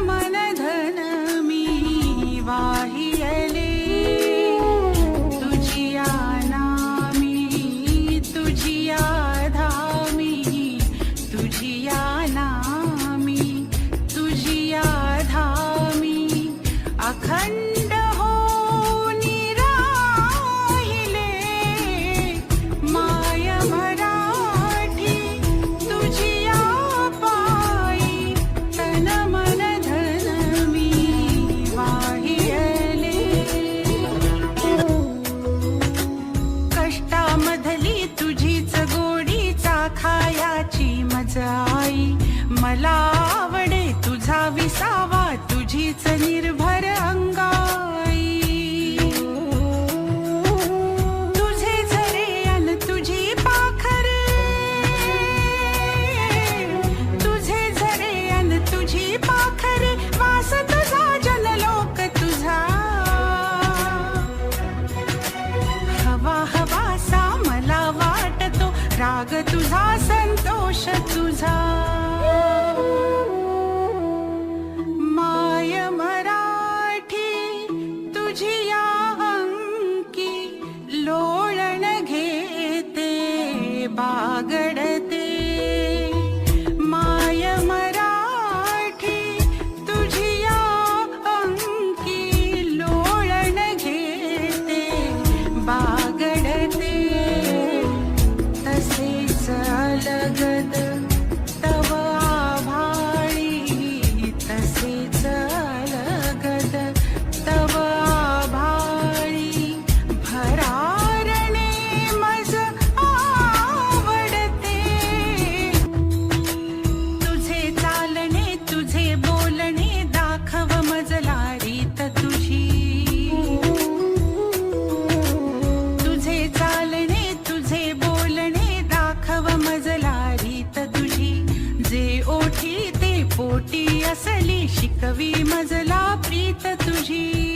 my name. आई मला आवडे तुझा विसावा तुझीच निर्भर अंगाई. तुझे झरे तुझी तुझे झरे तुझी पाखरे तुझा जनलोक तुझा. हवासा मला वाटतो राग तुझा असली शिकवी मजला प्रीत तुझी.